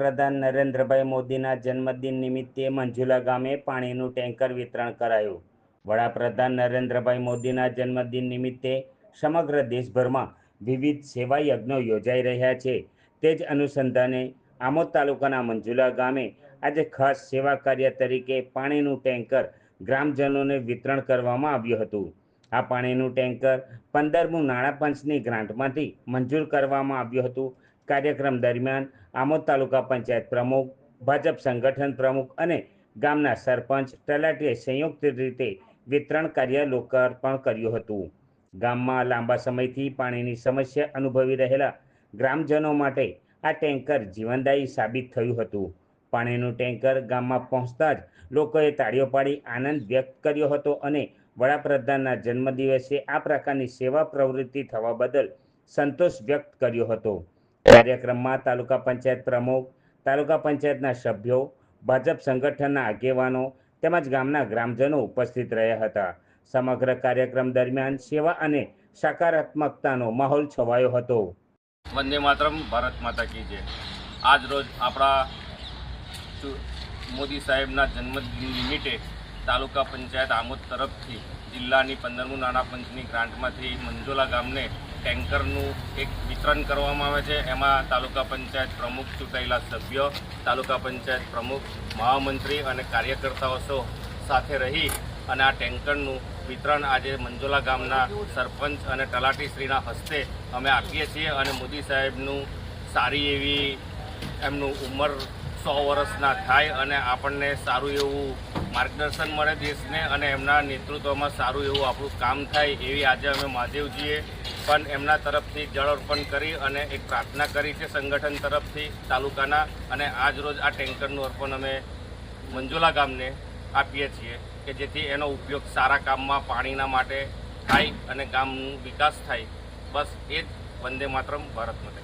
વડાપ્રધાન નરેન્દ્રભાઈ મોદીના જન્મદિન નિમિત્તે મંજુલા ગામે પાણીનું ટેન્કર વિતરણ કરાયું. વડાપ્રધાન નરેન્દ્રભાઈ મોદીના જન્મદિન નિમિત્તે સમગ્ર દેશભરમાં વિવિધ સેવા યજ્ઞો યોજાઈ રહ્યા છે. તે જ અનુસંધાને આમોદ તાલુકાના મંજુલા ગામે આજે ખાસ સેવા કાર્ય તરીકે પાણીનું ટેન્કર ગ્રામજનોને વિતરણ કરવામાં આવ્યું હતું. આ પાણીનું ટેન્કર પંદરમું નાણાં પંચની ગ્રાન્ટમાંથી મંજૂર કરવામાં આવ્યું હતું. કાર્યક્રમ દરમિયાન આમોદ તાલુકા પંચાયત પ્રમુખ, ભાજપ સંગઠન પ્રમુખ અને ગામના સરપંચ તલાટીએ સંયુક્ત રીતે વિતરણ કાર્ય લોકાર્પણ કર્યું હતું. ગામમાં લાંબા સમયથી પાણીની સમસ્યા અનુભવી રહેલા ગ્રામજનો માટે આ ટેન્કર જીવનદાયી સાબિત થયું હતું. પાણીનું ટેન્કર ગામમાં પહોંચતા જ લોકોએ તાળીઓ પાડી આનંદ વ્યક્ત કર્યો હતો અને વડાપ્રધાનના જન્મદિવસે આ પ્રકારની સેવા પ્રવૃત્તિ થવા બદલ સંતોષ વ્યક્ત કર્યો હતો. કાર્યક્રમમાં તાલુકા પંચાયત પ્રમુખ, તાલુકા પંચાયતના સભ્યો, ભાજપ સંગઠનના આગેવાનો તેમજ ગામના ગ્રામજનો ઉપસ્થિત રહ્યા હતા. સમગ્ર કાર્યક્રમ દરમિયાન સેવા અને સકારાત્મકતાનો માહોલ છવાયો હતો. વંદે માતરમ, ભારત માતા કી જય. આજ રોજ આપણા મોદી સાહેબના જન્મદિન નિમિત્તે તાલુકા પંચાયત આમોદ તરફથી જિલ્લાની પંદરમું નાણાં પંચની ગ્રાન્ટમાંથી મંજોલા ગામને ટેન્કરનું એક વિતરણ કરવામાં આવે છે. એમાં તાલુકા પંચાયત પ્રમુખ ચૂંટાયેલા સભ્યો, તાલુકા પંચાયત પ્રમુખ, મહામંત્રી અને કાર્યકર્તાઓ સાથે રહી અને આ ટેન્કરનું વિતરણ આજે મંજોલા ગામના સરપંચ અને તલાટીશ્રીના હસ્તે અમે આપીએ છીએ અને મોદી સાહેબનું સારી એવી એમનું ઉંમર સો વર્ષના થાય અને આપણને સારું એવું માર્ગદર્શન મળે દેશને અને એમના નેતૃત્વમાં સારું એવું આપણું કામ થાય એવી આજે અમે મહાદેવજીએ પણ એમના તરફથી જળ અર્પણ કરી અને એક પ્રાર્થના કરી છે સંગઠન તરફથી તાલુકાના અને આજ રોજ આ ટેન્કરનું અર્પણ અમે મંજુલા ગામને આપીએ છીએ કે જેથી એનો ઉપયોગ સારા કામમાં પાણીના માટે થાય અને ગામનું વિકાસ થાય. બસ એ જ વંદે માતરમ, ભારત માટે